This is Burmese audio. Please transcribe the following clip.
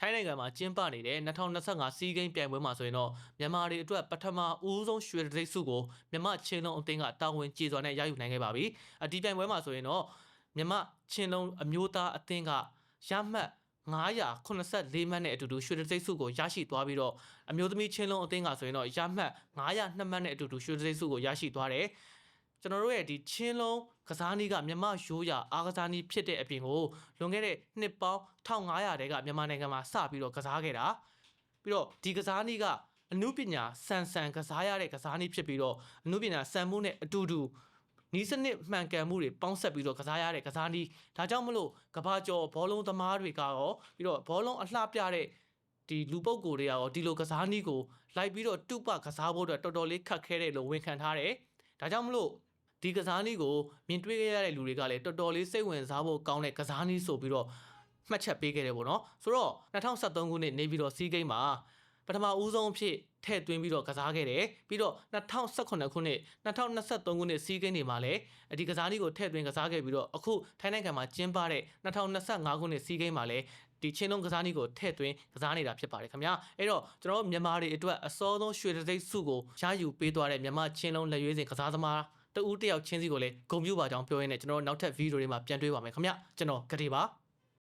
ထိုင်းနိုင်ငံမှာကျင်းပနေတဲ့2025စီးကိန်းပြိုင်ပွဲမှာဆိုရင်တော့မြန်မာတွေအတွက်ပထမဦးဆုံးရွှေတံဆိပ်ဆုကိုမြန်မာချင်းလုံးအသင်းကတာဝန်ကျေစွာနဲ့ရယူနိုင်ခဲ့ပါပြီ။အဒီပြိုင်ပွဲမှာဆိုရင်တော့မြန်မာချင်းလုံးအမျိုးသားအသင်းကရမှတ်984မှတ်နဲ့အတူတူရွှေတံဆိပ်ဆုကိုရရှိသွားပြီးတော့အမျိုးသမီးချင်းလုံးအသင်းကဆိုရင်တော့ရမှတ်902မှတ်နဲ့အတူတူရွှေတံဆိပ်ဆုကိုရရှိသွားတယ်။ ကျွန်တော်တို့ရဲ့ဒီချင်းလုံးကစားနည်းကမြန်မာရိုးရာအားကစားနည်းဖြစ်တဲ့အပြင်ကိုလွန်ခဲ့တဲ့နှစ်ပေါင်း1500တဲကမြန်မာနိုင်ငံမှာစပြီးတော့ကစားခဲ့တာပြီးတော့ဒီကစားနည်းကအမှုပညာဆန်ဆန်ကစားရတဲ့ကစားနည်းဖြစ်ပြီးတော့အမှုပညာစံမှုနဲ့အတူတူနီးစနစ်မှန်ကန်မှုတွေပေါင်းဆက်ပြီးတော့ကစားရတဲ့ကစားနည်းဒါကြောင့်မလို့ကဘာကျော်ဘောလုံးသမားတွေကရောပြီးတော့ဘောလုံးအလှပြတဲ့ဒီလူပုဂ္ဂိုလ်တွေကရောဒီလိုကစားနည်းကိုလိုက်ပြီးတော့တုပကစားဖို့အတွက်တော်တော်လေးခက်ခဲတယ်လို့ဝန်ခံထားတယ်ဒါကြောင့်မလို့ ဒီကစားနည်းကိုမြင်တွေ့ခဲ့ရတဲ့လူတွေကလည်းတော်တော်လေးစိတ်ဝင်စားဖို့ကောင်းတဲ့ကစားနည်းဆိုပြီးတော့မှတ်ချက်ပေးခဲ့တယ်ပေါ့နော်ဆိုတော့2023ခုနှစ်နေပြီးတော့စီးကိန်းမှာပထမဦးဆုံးအဖြစ်ထည့်သွင်းပြီးတော့ကစားခဲ့တယ်ပြီးတော့2018ခုနှစ်2023ခုနှစ်စီးကိန်းတွေမှာလည်းဒီကစားနည်းကိုထည့်သွင်းကစားခဲ့ပြီးတော့အခုထိုင်းနိုင်ငံမှာကျင်းပတဲ့2025ခုနှစ်စီးကိန်းမှာလည်းဒီချင်းလုံးကစားနည်းကိုထည့်သွင်းကစားနေတာဖြစ်ပါတယ်ခင်ဗျာအဲ့တော့ကျွန်တော်တို့မြန်မာတွေအတွက်အစောဆုံးရွှေတံဆိပ်ဆုကိုရယူပေးသွားတဲ့မြန်မာချင်းလုံးလက်ရွေးစင်ကစားသမား တဦးတယောက်ချင်းစီကိုလည်းဂုဏ်ပြုပါကြောင်းပြောရင်းနဲ့ကျွန်တော်တို့နောက်ထပ်ဗီဒီယိုတွေမှာပြန်တွေ့ပါမယ်ခင်ဗျာကျွန်တော်ကတိပါ